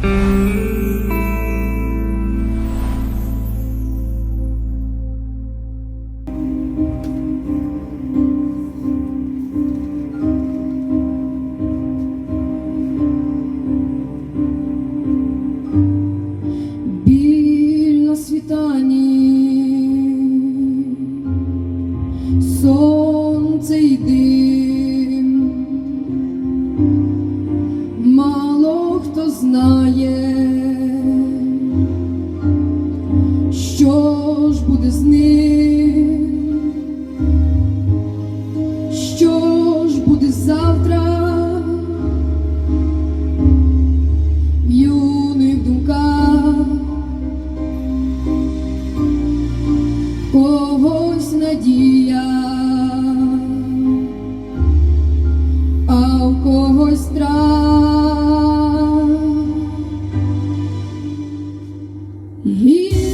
Mm-hmm. Yeah. me.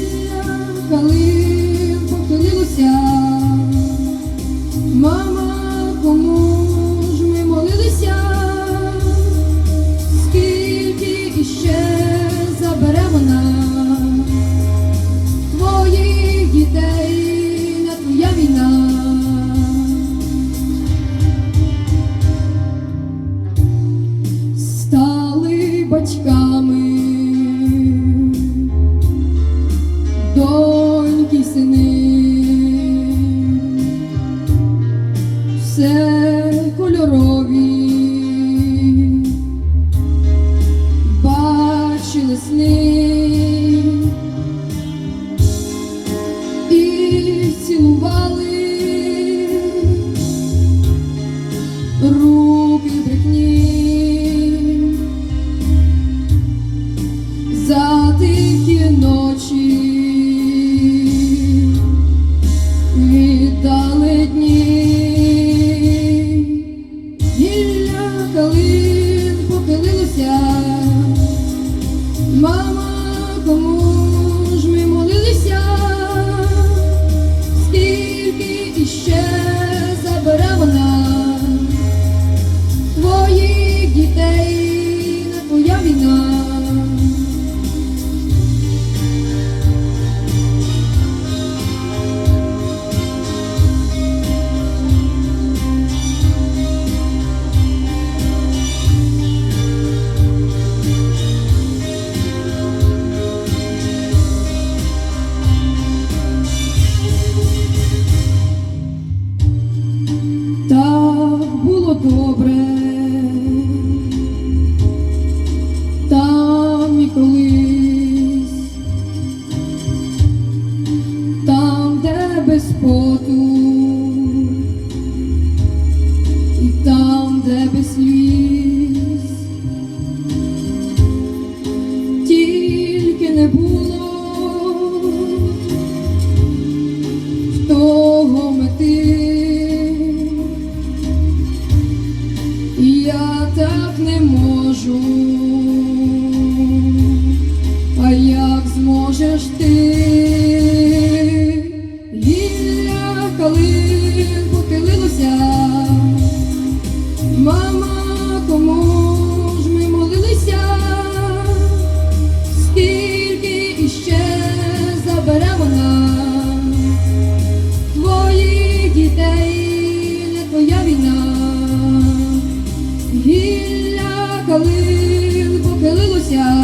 все кольорові, бачили сни і цілували руки. tão lindo. добре, там і колись, там де без поту. хочу, а як зможеш ти? Gracias.